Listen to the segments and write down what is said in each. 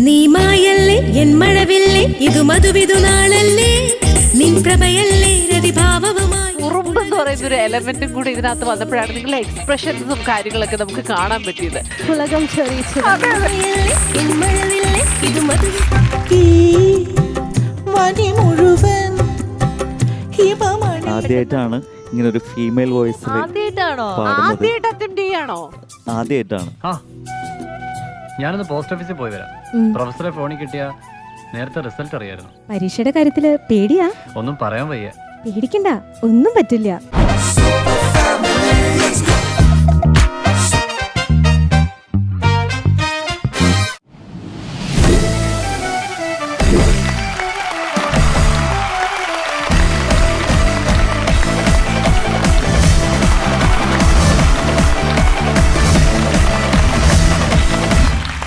നീ മായല്ലേ എൻ മഴവില്ലേ ഇതു മധുവിധു നാളല്ലേ. നിൻ പ്രഭയല്ലേ രതിഭാവമായി ഉറുമ്പ് എന്ന് പറയുന്ന ഒരു എലമെന്റും കൂടി ഇതിനകത്ത് വന്നപ്പോഴാണ് നിങ്ങളുടെ എക്സ്പ്രഷൻസും കാര്യങ്ങളൊക്കെ നമുക്ക് കാണാൻ പറ്റിയത്. ഉലകം ചൊറിയിച്ചു എൻ മഴവില്ലേ ഇതു മുഴുവൻ ഹിമമണി ആദ്യമായിട്ടാണ് ഇങ്ങനെ ഒരു ഫീമെയിൽ വോയിസിൽ ആദ്യമായിട്ടാണോ ആദ്യമായിട്ട് അറ്റൻഡ് ചെയ്യാണോ ആദ്യമായിട്ടാണ് ആ ഞാനൊന്ന് പോസ്റ്റ് ഓഫീസിൽ പോയി വരാം. പ്രൊഫസറെ ഫോണിൽ കിട്ടിയ നേരത്തെ റിസൾട്ട് അറിയായിരുന്നു. പരീക്ഷയുടെ കാര്യത്തിൽ പേടിയാ? ഒന്നും പറയാൻ വയ്യ. പേടിക്കണ്ട ഒന്നും പറ്റില്ല.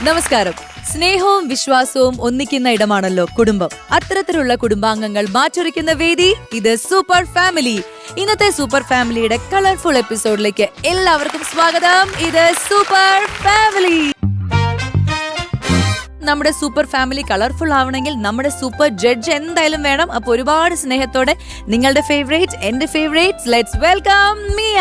നമസ്കാരം. സ്നേഹവും വിശ്വാസവും ഒന്നിക്കുന്ന ഇടമാണല്ലോ കുടുംബം. അത്തരത്തിലുള്ള കുടുംബാംഗങ്ങൾ മാറ്റുരയ്ക്കുന്ന വേദി ഇത് സൂപ്പർ ഫാമിലി. ഇന്നത്തെ സൂപ്പർ ഫാമിലിയുടെ കളർഫുൾ എപ്പിസോഡിലേക്ക് എല്ലാവർക്കും സ്വാഗതം. ഇത് സൂപ്പർ ഫാമിലി. നമ്മുടെ സൂപ്പർ ഫാമിലി കളർഫുൾ ആവണമെങ്കിൽ നമ്മുടെ സൂപ്പർ ജഡ്ജ് എന്തായാലും വേണം. അപ്പൊ ഒരുപാട് സ്നേഹത്തോടെ നിങ്ങളുടെ ഫേവറേറ്റ് എന്റെ ഫേവറേറ്റ് ലെറ്റ്സ് വെൽക്കം മിയ.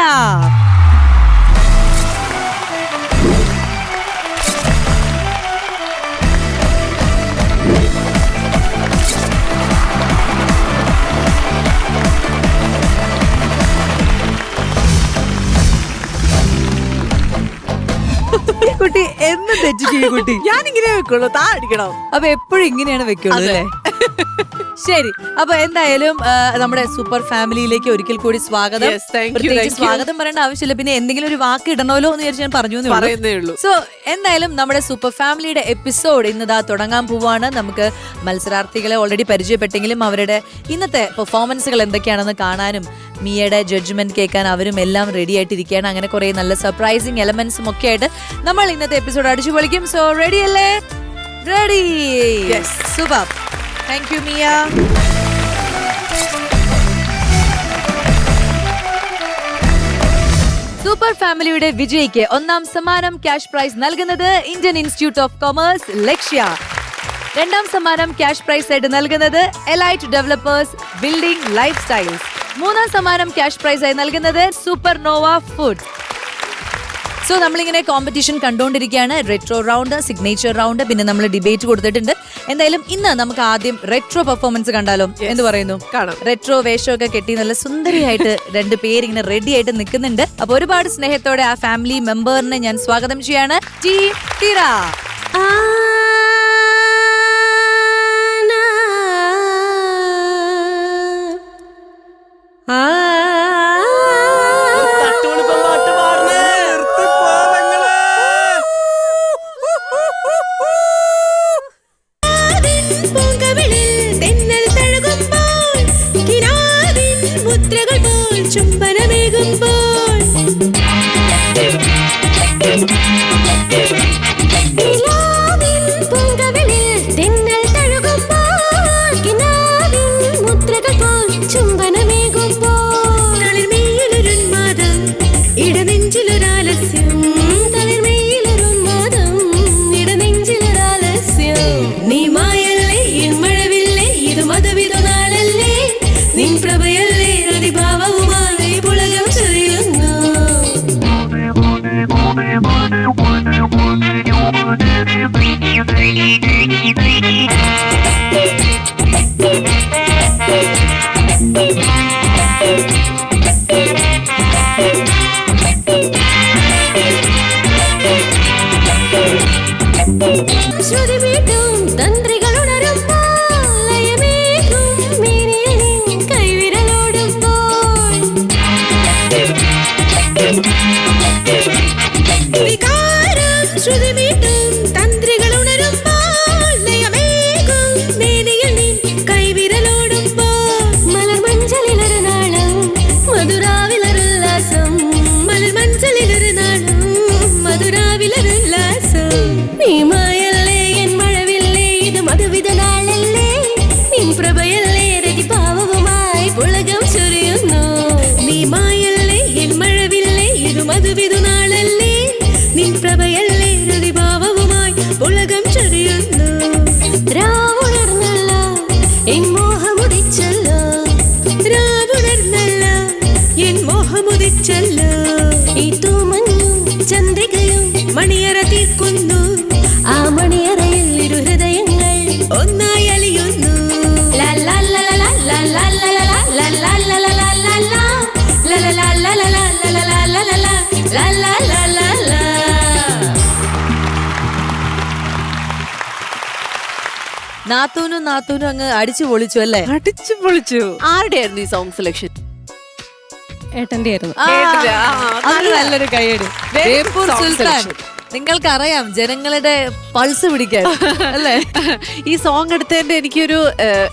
തെറ്റിക്കും കുട്ടി. ഞാൻ ഇങ്ങനെ വെക്കുള്ളൂ. താ അടിക്കണം. അപ്പൊ എപ്പോഴും ഇങ്ങനെയാണ് വെക്കുള്ളൂ അല്ലേ? ശരി. അപ്പൊ എന്തായാലും നമ്മുടെ സൂപ്പർ ഫാമിലിയിലേക്ക് ഒരിക്കൽ കൂടി സ്വാഗതം. പ്രത്യേകിച്ച് സ്വാഗതം പറയേണ്ട ആവശ്യമില്ല. പിന്നെ എന്തെങ്കിലും ഒരു വാക്ക് ഇടണമല്ലോ എന്ന് വിചാരിച്ച് ഞാൻ പറഞ്ഞു സോ എന്തായാലും നമ്മുടെ സൂപ്പർ ഫാമിലിയുടെ എപ്പിസോഡ് ഇന്നതാ തുടങ്ങാൻ പോവാണ്. നമുക്ക് മത്സരാർത്ഥികളെ ഓൾറെഡി പരിചയപ്പെട്ടെങ്കിലും അവരുടെ ഇന്നത്തെ പെർഫോമൻസുകൾ എന്തൊക്കെയാണെന്ന് കാണാനും മിയയുടെ ജഡ്ജ്മെന്റ് കേൾക്കാൻ അവരും എല്ലാം റെഡി ആയിട്ടിരിക്കുകയാണ്. അങ്ങനെ കുറെ നല്ല സർപ്രൈസിങ് എലമെന്റ്സും ഒക്കെ ആയിട്ട് നമ്മൾ ഇന്നത്തെ എപ്പിസോഡ് അടിച്ചു പൊളിക്കും സോ റെഡി അല്ലേ ready super thank you Miya super ഫാമിലിയുടെ വിജയിക്ക് ഒന്നാം സമ്മാനം ക്യാഷ് പ്രൈസ് നൽകുന്നത് Indian institute of commerce Lakshya രണ്ടാം സമ്മാനം ക്യാഷ് പ്രൈസ് ആയിട്ട് നൽകുന്നത് elite developers building life styles മൂന്നാം സമ്മാനം ക്യാഷ് ആയി നൽകുന്നത് സൂപ്പർ നോവ ഫുഡ് സോ നമ്മളിങ്ങനെ കോമ്പറ്റീഷൻ കണ്ടുകൊണ്ടിരിക്കുകയാണ് റെട്രോ റൗണ്ട് സിഗ്നേച്ചർ റൗണ്ട് പിന്നെ നമ്മൾ ഡിബേറ്റ് കൊടുത്തിട്ടുണ്ട്. എന്തായാലും ഇന്ന് നമുക്ക് ആദ്യം റെട്രോ പെർഫോമൻസ് കണ്ടാലോ? എന്ന് പറയുന്നു? കാണാം. റെട്രോ വേഷമൊക്കെ കെട്ടി നല്ല സുന്ദരിയായിട്ട് രണ്ട് പേരിങ്ങനെ റെഡി ആയിട്ട് നിൽക്കുന്നുണ്ട്. അപ്പൊ ഒരുപാട് സ്നേഹത്തോടെ ആ ഫാമിലി മെമ്പറിനെ ഞാൻ സ്വാഗതം ചെയ്യാണ്. ടീ ടീറ പൂങ്കവിളിൽ Thank you. നാത്തൂനും നാത്തൂനും അങ്ങ് അടിച്ചു പൊളിച്ചു അല്ലേ? അടിച്ചു പൊളിച്ചു. ആരുടെയായിരുന്നു ഈ സോങ് സെലക്ഷൻ? ഏട്ടന്റെ ആയിരുന്നു നല്ലൊരു കൈയടി. ബേപ്പൂർ സുൽത്താൻ. നിങ്ങൾക്കറിയാം ജനങ്ങളുടെ പൾസ് പിടിക്കാൻ അല്ലേ? ഈ സോങ് എടുത്തതിന്റെ എനിക്കൊരു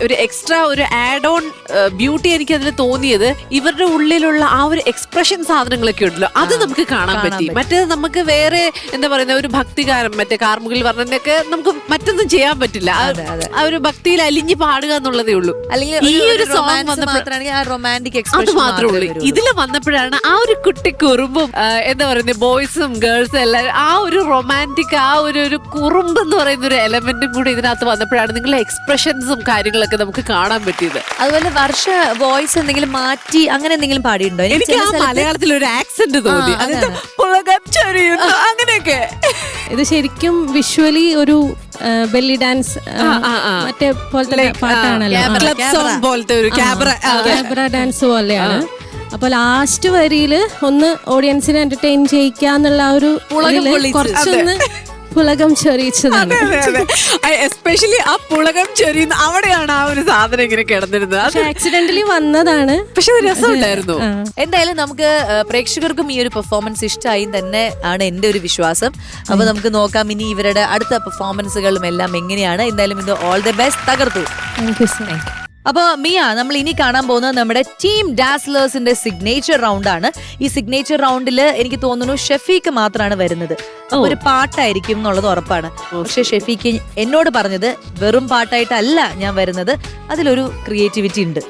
ഒരു എക്സ്ട്രാ ഒരു ആഡ് ഓൺ ബ്യൂട്ടി എനിക്ക് അതിൽ തോന്നിയത് ഇവരുടെ ഉള്ളിലുള്ള ആ ഒരു എക്സ്പ്രഷൻ സാധനങ്ങളൊക്കെ ഉണ്ടല്ലോ. അത് നമുക്ക് കാണാൻ പറ്റി. മറ്റേത് നമുക്ക് വേറെ എന്താ പറയുന്ന ഒരു ഭക്തികാരം മറ്റേ കാർമുകിൽ വർണനൊക്കെ നമുക്ക് മറ്റൊന്നും ചെയ്യാൻ പറ്റില്ല. ആ- ഒരു ഭക്തിയിൽ അലിഞ്ഞു പാടുക എന്നുള്ളതേ ഉള്ളൂ. അല്ലെങ്കിൽ ഈ ഒരു സോങ് റൊമാന്റിക് അത് മാത്രമേ ഉള്ളൂ. ഇതിൽ വന്നപ്പോഴാണ് ആ ഒരു കുട്ടി കുറുമ്പും എന്താ പറയുന്നത് ബോയ്സും ഗേൾസും എല്ലാവരും ആ ഒരു റൊമാന്റിക് ആ ഒരു ഒരു കുറുമ്പ് എന്ന് പറയുന്ന ഒരു എലമെന്റും കൂടി ഇതിനകത്ത് വന്നപ്പോഴാണ് നിങ്ങളുടെ എക്സ്പ്രഷൻസും കാര്യങ്ങളൊക്കെ നമുക്ക് കാണാൻ പറ്റിയത്. അതുപോലെ വർഷ വോയിസ് എന്തെങ്കിലും മാറ്റി അങ്ങനെ എന്തെങ്കിലും പാടിയിട്ടുണ്ടോ? എനിക്ക് എനിക്ക് ആ മലയാളത്തിൽ ഒരു ആക്സെന്റ് തോന്നി. അങ്ങനെയൊക്കെ. ഇത് ശരിക്കും വിഷ്വലി ഒരു ബെല്ലി ഡാൻസ്. മറ്റേ പോലത്തെ പാട്ടാണല്ലോ. പോലത്തെ ഒരു ക്യാബറ ഡാൻസ് പോലെയാണ്. അപ്പൊ ലാസ്റ്റ് വരിയിൽ ഒന്ന് ഓഡിയൻസിനെ എന്റർടൈൻ ചെയ്യിക്കുക എന്നുള്ള ഒരു പുളകം ഇതിൽ പൊള്ളിച്ച്. കുറച്ചൊന്ന് പുളകം ചൊറിയിച്ചതാണ് എസ്പെഷ്യലി ആ പുളകം ചൊരിയുന്ന അവിടെയാണ് ആ ഒരു സാധനം ഇങ്ങനെ കിടന്നിരുന്നത്. അത് ആക്സിഡന്റലി വന്നതാണ്. പക്ഷെ ഒരു രസമുണ്ടായിരുന്നു. ഉണ്ടായിരുന്നു എന്തായാലും നമുക്ക് പ്രേക്ഷകർക്കും ഈ ഒരു പെർഫോമൻസ് ഇഷ്ടമായി തന്നെ ആണ് എന്റെ ഒരു വിശ്വാസം. അപ്പൊ നമുക്ക് നോക്കാം ഇനി ഇവരുടെ അടുത്ത പെർഫോമൻസുകളും എല്ലാം എങ്ങനെയാണ്. എന്തായാലും ഇത് ഓൾ ദി ബെസ്റ്റ് തകർത്തു. താങ്ക് യു സോ അപ്പൊ മിയ നമ്മൾ ഇനി കാണാൻ പോകുന്നത് നമ്മുടെ ടീം ഡാസ്ലേഴ്സിന്റെ സിഗ്നേച്ചർ റൗണ്ട് ആണ്. ഈ സിഗ്നേച്ചർ റൗണ്ടിൽ എനിക്ക് തോന്നുന്നു ഷെഫീക്ക് മാത്രമാണ് വരുന്നത്. ഒരു പാട്ടായിരിക്കും എന്നുള്ളത് ഉറപ്പാണ്. പക്ഷെ ഷെഫീക്ക് എന്നോട് പറഞ്ഞത് വെറും പാട്ടായിട്ടല്ല ഞാൻ വരുന്നത്. അതിലൊരു ക്രിയേറ്റിവിറ്റി ഉണ്ട്.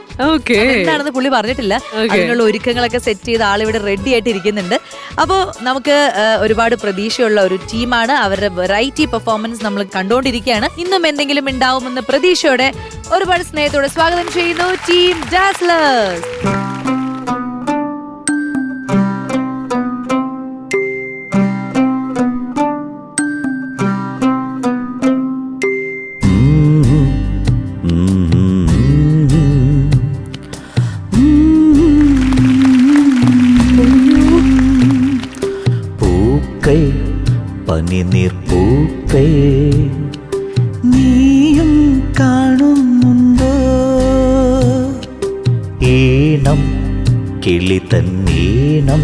എന്താണെന്ന് പുള്ളി പറഞ്ഞിട്ടില്ല. അതിനുള്ള ഒരുക്കങ്ങളൊക്കെ സെറ്റ് ചെയ്ത് ആളിവിടെ റെഡി ആയിട്ട് ഇരിക്കുന്നുണ്ട്. അപ്പോൾ നമുക്ക് ഒരുപാട് പ്രതീക്ഷയുള്ള ഒരു ടീമാണ് അവരുടെ വെറൈറ്റി പെർഫോമൻസ് നമ്മൾ കണ്ടുകൊണ്ടിരിക്കുകയാണ് ഇന്നും എന്തെങ്കിലും ഉണ്ടാവുമെന്ന് പ്രതീക്ഷയോടെ ഒരുപാട് സ്നേഹത്തോടെ സ്വാഗതം ചെയ്യുന്നു ടീം ഡാസ്ലേഴ്സ് കിളി തന്നീണം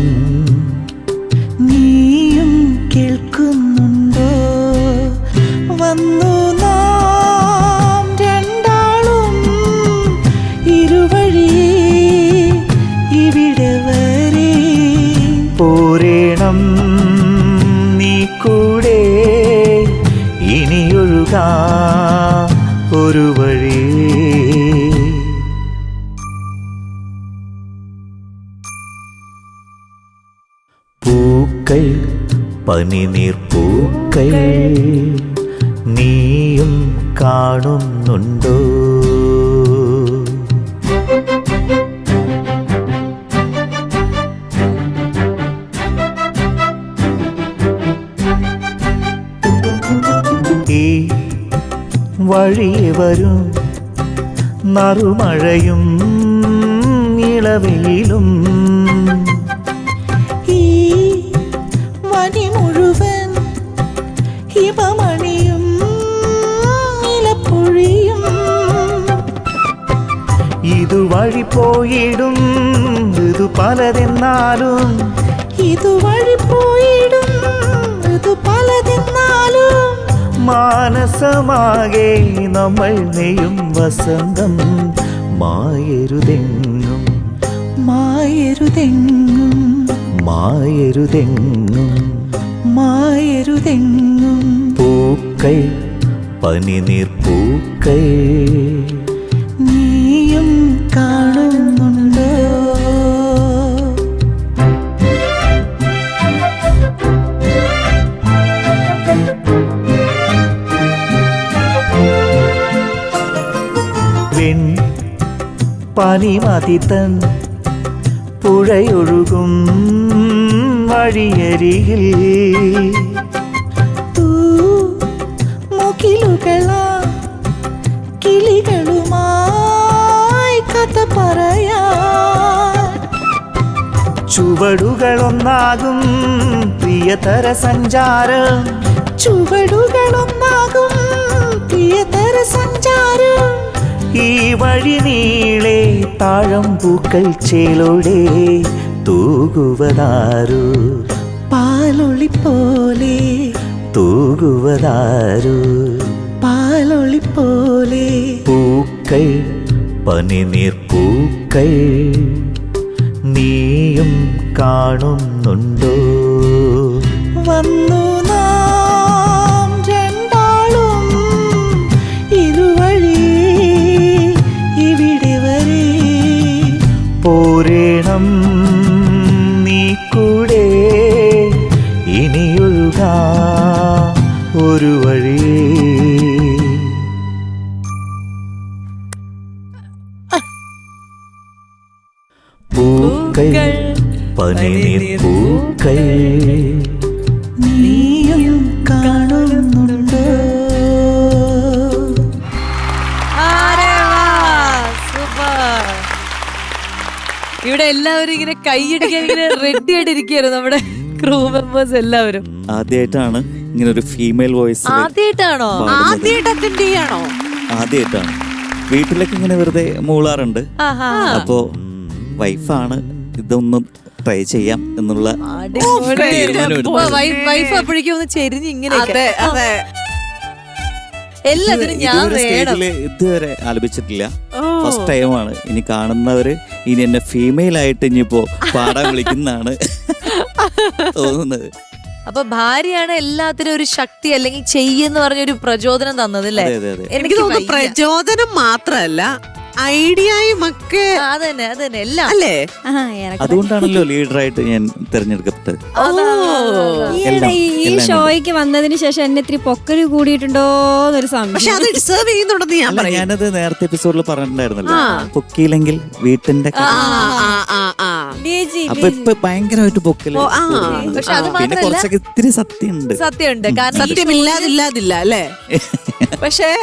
പനിനീർ പൂക്കൾ നീയും കാണുന്നുണ്ടോ? ഈ വരും നറുമഴയും ഇളവയിലും മാനസമാകെ നമ്മൾ നെയ്യും വസന്തം മായരുതെങ്ങും. മായരുതെങ്ങും. മായരുതെങ്ങും. മായരുതെങ്ങും. പൂക്കൾ പനിനീർ പൂക്കൾ. പനിമതിതൻ പുഴയൊഴുകും വഴിയരികിൽ. കിളികളുമായി കഥ പറയാ ചുവടുകളൊന്നാകും പ്രിയതര സഞ്ചാരം. ചുവടുകളൊന്നാകും പ്രിയതര സഞ്ചാരം. വഴി നീളെ താഴം പൂക്കൾ ചേലോടെ തൂകുവതാരു. പാലൊളി പോലെ തൂകുവതാരു. പാലൊളി പോലെ പൂക്കൾ പനിനീർ പൂക്കൾ നീയും കാണുന്നുണ്ടോ? വന്നു പൂക്കൾ. പനിനീർ പൂക്കൾ. നീയും കാണുന്നുണ്ടോ. ഇവിടെ എല്ലാവരും ഇങ്ങനെ കൈയടിക്കാൻ ഇങ്ങനെ റെഡി ആയിട്ടിരിക്കുകയായിരുന്നു നമ്മുടെ ക്രൂ മെമ്പേഴ്സ് എല്ലാവരും. ആദ്യമായിട്ടാണ് ഇങ്ങനെ ഒരു ഫീമെയിൽ വോയിസ് ആദ്യമായിട്ടാണോ ആദ്യമായിട്ട് അറ്റൻഡ് ചെയ്യാണോ ആദ്യമായിട്ടാണ് വീട്ടിലൊക്കെ ഇങ്ങനെ വെറുതെ മൂളാറുണ്ട്. അപ്പോ വൈഫാണ് ഇതൊന്ന് ട്രൈ ചെയ്യാം എന്നുള്ള. വൈഫ് അപ്പോഴേക്കും ഒന്ന് ചെരിഞ്ഞ് ഇങ്ങനെ അതെ അതെ. എല്ലാത്തിനും ഞാൻ ഇതുവരെ വേണം. സ്റ്റേജിൽ ഇതുവരെ ആലപിച്ചിട്ടില്ല. ഫസ്റ്റ് ടൈമാണ് ഇനി കാണുന്നവര് ഇനി എന്നെ ഫീമെയിൽ ആയിട്ട് ഇനിയിപ്പോ പാടാൻ വിളിക്കുന്നതാണ് തോന്നുന്നത്. അപ്പൊ ഭാര്യയാണ് എല്ലാത്തിനും ഒരു ശക്തി അല്ലെങ്കിൽ ചെയ്യെന്ന് പറഞ്ഞ ഒരു പ്രചോദനം തന്നത് അല്ലേ എനിക്ക് തോന്നുന്നു. പ്രചോദനം മാത്രല്ല ഐഡിയയും ഒക്കെ ആ, അതന്നെ അതന്നെ എല്ലാം. അല്ലേ? അതുകൊണ്ടാണല്ലോ ലീഡറായിട്ട് ഞാൻ തിരഞ്ഞെടുക്കപ്പെട്ടത്. ഈയിടെ ഈ ഷോയ്ക്ക് വന്നതിന് ശേഷം എന്നെ ഇത്തിരി പൊക്കൽ കൂടിയിട്ടുണ്ടോ എന്നൊരു സംശയം. അത് ഡിസേർവ് ചെയ്യുന്നുണ്ടെന്ന് ഞാൻ അല്ല പറയും. ഞാനത് നേരത്തെ എപ്പിസോഡിൽ പറഞ്ഞിട്ടുണ്ടായിരുന്നല്ലോ. പൊക്കിയില്ലെങ്കിൽ വീട്ടിന്റെ ആ, കഥ. ആ, ആ, ആ. ബേജി, അപ്പൊ ഇപ്പൊ ഭയങ്കരമായിട്ട് പൊക്കൽ ഓ, ആ. കൂടുന്നുണ്ട്. പക്ഷെ അത് പിന്നെ മാത്രല്ല- കുറച്ചൊക്കെ ഇത്തിരി സത്യമുണ്ട്. സത്യമുണ്ട്. കാരണം സത്യമില്ലാതില്ലാതില്ല അല്ലേ? പക്ഷേ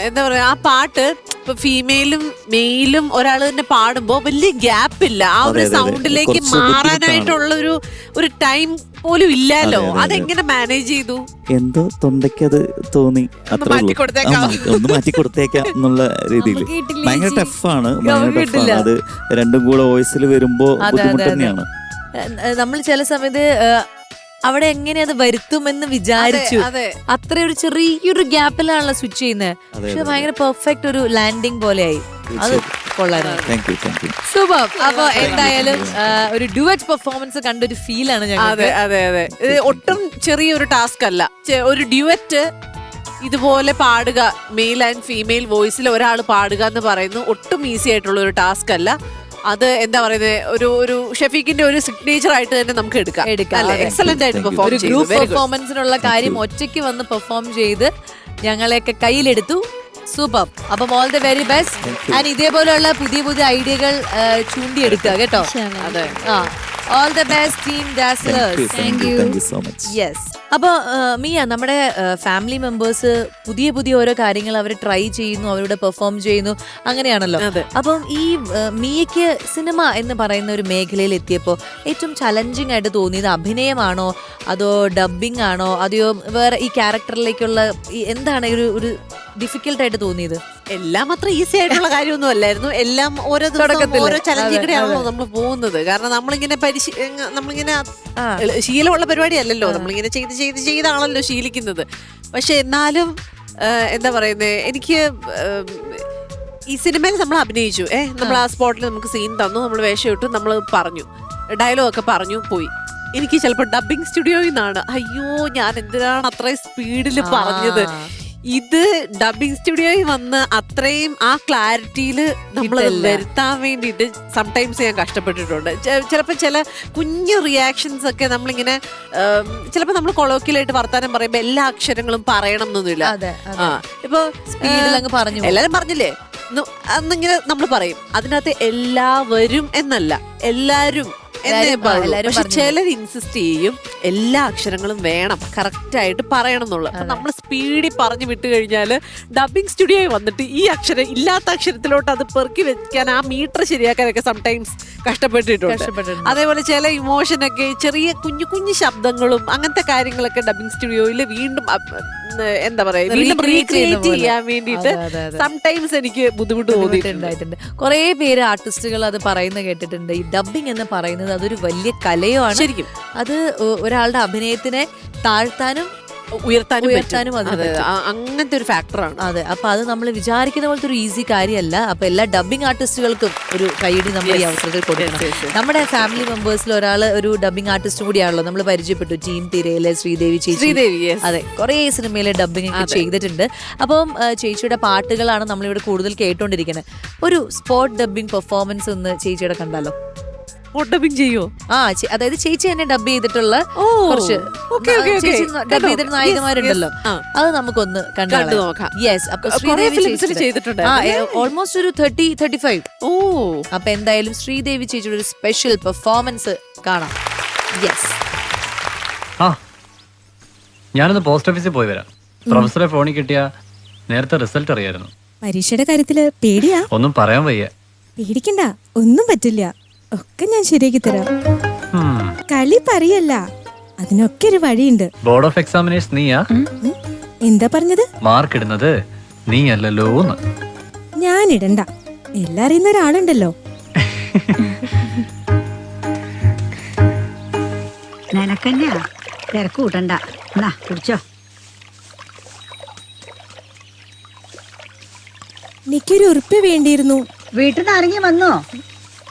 എന്താ പറയാ ആ പാട്ട് ഇപ്പൊ ഫീമെയിലും മെയിലും ഒരാൾ തന്നെ പാടുമ്പോ വലിയ ഗ്യാപ്പ് ഇല്ല. ആ ഒരു. സൗണ്ടിലേക്ക് മാറാനായിട്ടുള്ള ഒരു ഒരു ടൈം പോലും ഇല്ലല്ലോ അതെ, അതെ, അതെ. അതെങ്ങനെ മാനേജ് ചെയ്തു? എന്തോ തൊണ്ടയ്ക്ക് അത് തോന്നി അത്രേ മാറ്റി കൊടുത്തേക്കാം. ഒന്ന് മാറ്റി കൊടുത്തേക്കാം എന്നുള്ള രീതിയിൽ. ഭയങ്കര ടഫാണ് ഭയങ്കര ടഫാണ്. അത് രണ്ടും കൂടെ വോയിസിൽ വരുമ്പോ ബുദ്ധിമുട്ട് തന്നെയാണ്. നമ്മൾ ചില സമയത്ത് അവിടെ എങ്ങനെ അത് വരുത്തുമെന്ന് വിചാരിച്ചു. അതെ അത്ര ഒരു ചെറിയൊരു ഗ്യാപ്പിലാണല്ലോ സ്വിച്ച് ചെയ്യുന്നത്. പക്ഷെ ഭയങ്കര പെർഫെക്റ്റ് ഒരു ലാൻഡിങ് പോലെയായി. അത് കൊള്ളായിരുന്നു. സൂപ്പർ അപ്പൊ എന്തായാലും ഒരു ഡുവറ്റ് പെർഫോമൻസ് കണ്ട ഒരു ഫീൽ ആണ് അതെ അതെ ഒട്ടും ചെറിയൊരു ടാസ്ക് അല്ല. ഒരു ഡ്യുവറ്റ് ഇതുപോലെ പാടുക മെയിൽ ആൻഡ് ഫീമെയിൽ വോയിസിൽ ഒരാൾ പാടുക എന്ന് പറയുന്നത് ഒട്ടും ഈസി ആയിട്ടുള്ള ഒരു ടാസ്ക് അല്ല. അത് എന്താ പറയുന്നത് ഒരു ഒരു ഷെഫീഖിന്റെ ഒരു സിഗ്നേച്ചർ ആയിട്ട് തന്നെ നമുക്ക് എടുക്കാം. എടുക്കാം, അല്ലേ? അതെ. എക്സലന്റ് ആയിട്ട്. പെർഫോം ഒരു ഗ്രൂപ്പ് പെർഫോമൻസിനുള്ള കാര്യം ഒറ്റയ്ക്ക് വന്ന് പെർഫോം ചെയ്ത് ഞങ്ങളെയൊക്കെ കയ്യിലെടുത്തു. സൂപ്പർ അപ്പം all the very best and ഇതേപോലെയുള്ള പുതിയ പുതിയ ഐഡിയകൾ ചൂണ്ടിയെടുക്കുക കേട്ടോ? അതെ. ആ. All the best team dazzlers thank you thank you so much yes അപ്പോൾ മിയ നമ്മുടെ ഫാമിലി മെമ്പേഴ്സ് പുതിയ പുതിയ ഓരോ കാര്യങ്ങൾ അവർ ട്രൈ ചെയ്യുന്നു അവരുടെ പെർഫോം ചെയ്യുന്നു. അങ്ങനെയാണല്ലോ. അതെ. അപ്പം ഈ മിയയ്ക്ക് സിനിമ എന്ന് പറയുന്ന ഒരു മേഖലയിൽ എത്തിയപ്പോൾ ഏറ്റവും ചലഞ്ചിങ് ആയിട്ട് തോന്നിയത് അഭിനയമാണോ? അതോ ഡബിങ് ആണോ? അതെയോ വേറെ ഈ ക്യാരക്ടറിലേക്കുള്ള എന്താണ് ഒരു ഒരു ഡിഫിക്കൽട്ടായിട്ട് തോന്നിയത്? എല്ലാം അത്ര ഈസി ആയിട്ടുള്ള കാര്യമൊന്നും അല്ലായിരുന്നു എല്ലാം ഓരോ ദിവസം ഓരോ ചലഞ്ചിങ് ആണല്ലോ നമ്മൾ പോകുന്നത്. കാരണം നമ്മളിങ്ങനെ പരിശീ നമ്മളിങ്ങനെ ശീലമുള്ള പരിപാടി അല്ലല്ലോ നമ്മളിങ്ങനെ ചെയ്ത് ചെയ്ത് ചെയ്താണല്ലോ ശീലിക്കുന്നത്. പക്ഷെ എന്നാലും എന്താ പറയുന്നത് എനിക്ക് ഈ സിനിമയിൽ നമ്മൾ അഭിനയിച്ചു. ഏഹ് നമ്മൾ ആ. സ്പോട്ടിൽ നമുക്ക് സീൻ തന്നു നമ്മൾ വേഷം ഇട്ടു നമ്മൾ പറഞ്ഞു. ഡയലോഗ് ഒക്കെ പറഞ്ഞു പോയി. എനിക്ക് ചിലപ്പോൾ ഡബിങ് സ്റ്റുഡിയോയിൽ നിന്നാണ്. അയ്യോ ഞാൻ എന്തിനാണ് അത്രയും സ്പീഡിൽ പറഞ്ഞത്. ഇത് ഡബിങ് സ്റ്റുഡിയോയിൽ വന്ന് അത്രയും ആ ക്ലാരിറ്റിയിൽ നമ്മൾ. വരുത്താൻ വേണ്ടിയിട്ട് സംടൈംസ് ഞാൻ കഷ്ടപ്പെട്ടിട്ടുണ്ട്. ചിലപ്പോൾ ചില കുഞ്ഞു റിയാക്ഷൻസ് ഒക്കെ നമ്മളിങ്ങനെ ചിലപ്പോൾ നമ്മൾ കൊളോക്കിയലായിട്ട് വർത്താനം പറയുമ്പോൾ എല്ലാ അക്ഷരങ്ങളും പറയണം എന്നൊന്നുമില്ല. ഇപ്പൊ പറഞ്ഞു. എല്ലാരും പറഞ്ഞില്ലേ? ന്നു- അന്നിങ്ങനെ നമ്മൾ പറയും. അതിനകത്ത് എല്ലാവരും എന്നല്ല എല്ലാരും എന്നേ പാടുള്ളൂ. പക്ഷെ ചിലർ ഇൻസിസ്റ്റ് ചെയ്യും എല്ലാ അക്ഷരങ്ങളും വേണം കറക്റ്റ് ആയിട്ട് പറയണം എന്നുള്ളത് അപ്പൊ നമ്മൾ സ്പീഡിൽ പറഞ്ഞു വിട്ടു കഴിഞ്ഞാൽ ഡബിങ് സ്റ്റുഡിയോയിൽ വന്നിട്ട് ഈ അക്ഷരം ഇല്ലാത്ത അക്ഷരത്തിലോട്ട് അത് പെറുക്കി വെക്കാൻ ആ മീറ്റർ ശരിയാക്കാനൊക്കെ സംടൈംസ് കഷ്ടപ്പെട്ടിട്ടുണ്ട്. അതേപോലെ ചില ഇമോഷനൊക്കെ ചെറിയ കുഞ്ഞു കുഞ്ഞു ശബ്ദങ്ങളും അങ്ങനത്തെ കാര്യങ്ങളൊക്കെ ഡബിങ് സ്റ്റുഡിയോയിൽ വീണ്ടും എന്താ പറയാ വീണ്ടും റീക്രിയേറ്റ് ചെയ്യാൻ വേണ്ടിയിട്ട്. സംടൈംസ് എനിക്ക് ബുദ്ധിമുട്ട് തോന്നിയിട്ടുണ്ടായിട്ടുണ്ട് കുറേ കുറെ പേര് ആർട്ടിസ്റ്റുകൾ അത് പറയുന്നത് കേട്ടിട്ടുണ്ട്. ഈ ഡബിങ് എന്ന് പറയുന്നത് അതൊരു വലിയ കലയുമാണ് ശരിക്കും. അത് ഒരാളുടെ അഭിനയത്തിനെ താഴ്ത്താനും ഉയർത്താനും ഉയർത്താനും അങ്ങനത്തെ ഒരു ഫാക്ടറാണ്. അതെ അപ്പൊ അത് നമ്മൾ വിചാരിക്കുന്ന പോലത്തെ ഒരു ഈസി കാര്യമല്ല. അപ്പൊ എല്ലാ ഡബിങ് ആർട്ടിസ്റ്റുകൾക്കും ഒരു കൈയടി നമ്മൾ ഈ അവസരത്തിൽ കൊടുക്കണം. നമ്മുടെ ഫാമിലി മെമ്പേഴ്സിൽ ഒരാൾ ഒരു ഡബിങ് ആർട്ടിസ്റ്റ് കൂടിയാണല്ലോ. നമ്മൾ പരിചയപ്പെട്ടു. ടീം തിരയിലെ ശ്രീദേവി ചേച്ചി. ശ്രീദേവി അതെ കുറെ സിനിമയിലെ ഡബിങ് ഒക്കെ ചെയ്തിട്ടുണ്ട്. അപ്പം ചേച്ചിയുടെ പാട്ടുകളാണ് നമ്മളിവിടെ കൂടുതൽ കേട്ടോണ്ടിരിക്കുന്നത് ഒരു സ്പോട്ട് ഡബിങ് പെർഫോമൻസ് ഒന്ന് ചേച്ചിയുടെ കണ്ടാലോ? ഡബിങ് ചെയ്യോ? ആ അതായത് ചേച്ചി തന്നെ ഡബ് ചെയ്തിട്ടുള്ള കുറച്ച്. ഡബ്? ചെയ്തിട്ട് നായികമാരുണ്ടല്ലോ. അത് നമുക്കൊന്ന് കണ്ടു നോക്കാം. യെസ് ആ ഓൾമോസ്റ്റ് ഒരു തേർട്ടി തേർട്ടി ഫൈവ് ഓ. അപ്പൊ എന്തായാലും ശ്രീദേവി ചേച്ചിയുടെ ഒരു സ്പെഷ്യൽ പെർഫോമൻസ് കാണാം. യെസ് ആ ഞാനൊന്ന് പോസ്റ്റ് ഓഫീസിൽ പോയി വരാം. പ്രൊഫസറെ ഫോണിൽ കിട്ടിയ നേരത്തെ റിസൾട്ട് അറിയായിരുന്നു. പരീക്ഷയുടെ കാര്യത്തിൽ പേടിയാ? ഒന്നും പറയാൻ വയ്യ. പേടിക്കണ്ട ഒന്നും പറ്റില്ല. ഒക്കെ ഞാൻ ശരിയാക്കി തരാം. കളി പറയല്ല. അതിനൊക്കെ ഒരു വഴിയുണ്ട്. ബോർഡ് ഓഫ് എക്സാമിനേഷൻ നീയാ? എന്താ പറഞ്ഞത്? മാർക്ക് ഇടുന്നത് നീ അല്ലല്ലോ ഞാൻ ഇടണ്ട എല്ലാം അറിയുന്ന ഒരാളുണ്ടല്ലോ. നിനക്കെന്നെയാ? തിരക്ക് കൂട്ടണ്ട. എന്നാ കുടിച്ചോ. എനിക്കൊരു ഉറുപ്പ് വേണ്ടിയിരുന്നു. വീട്ടിൽ നിന്ന് ഇറങ്ങി വന്നോ?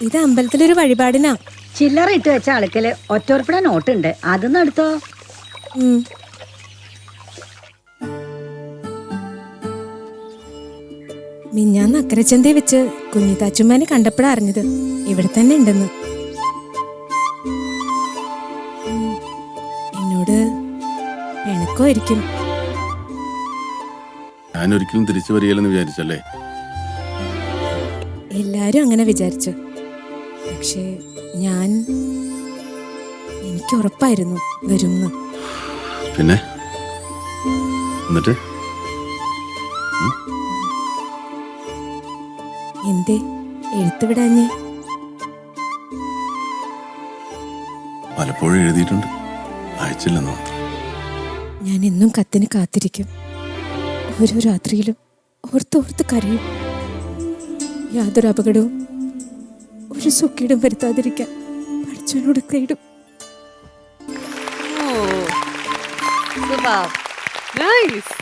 ഇത് അമ്പലത്തിലൊരു വഴിപാടിനാ. ചില്ലറ ഇട്ട് വെച്ച അളക്കൽ ഒറ്റോർപ്പിട നോട്ടുണ്ട്. അതൊന്നും എടുത്തോ. മിഞ്ഞാന്ന് അക്കരച്ചന്തയെ വെച്ച് കുഞ്ഞിത്താച്ചുമ്മാനെ കണ്ടപ്പോഴാ അറിഞ്ഞത് ഇവിടെ തന്നെ ഉണ്ടെന്ന്. എന്നോട് പിണക്കമായിരിക്കും ഞാൻ ഒരിക്കലും തിരിച്ചു വരികയില്ലെന്ന് വിചാരിച്ചല്ലേ? എല്ലാരും അങ്ങനെ വിചാരിച്ചു. പക്ഷേ ഞാൻ എനിക്ക് ഉറപ്പായിരുന്നു വരുമെന്ന്. പിന്നെ? എന്നിട്ട്? എന്തേ? എഴുത്തുവിടാഞ്ഞേ? പലപ്പോഴും എഴുതിയിട്ടുണ്ട്. അയച്ചില്ലെന്നോ ഞാൻ എന്നും കത്തിന് കാത്തിരിക്കും. ഓരോ രാത്രിയിലും ഓർത്തോർത്ത് കരയും. യാതൊരു അപകടവും ഒരു സുഖീടും വരുത്താതിരിക്കാൻ പഠിച്ചവനോട് തേടും. Super nice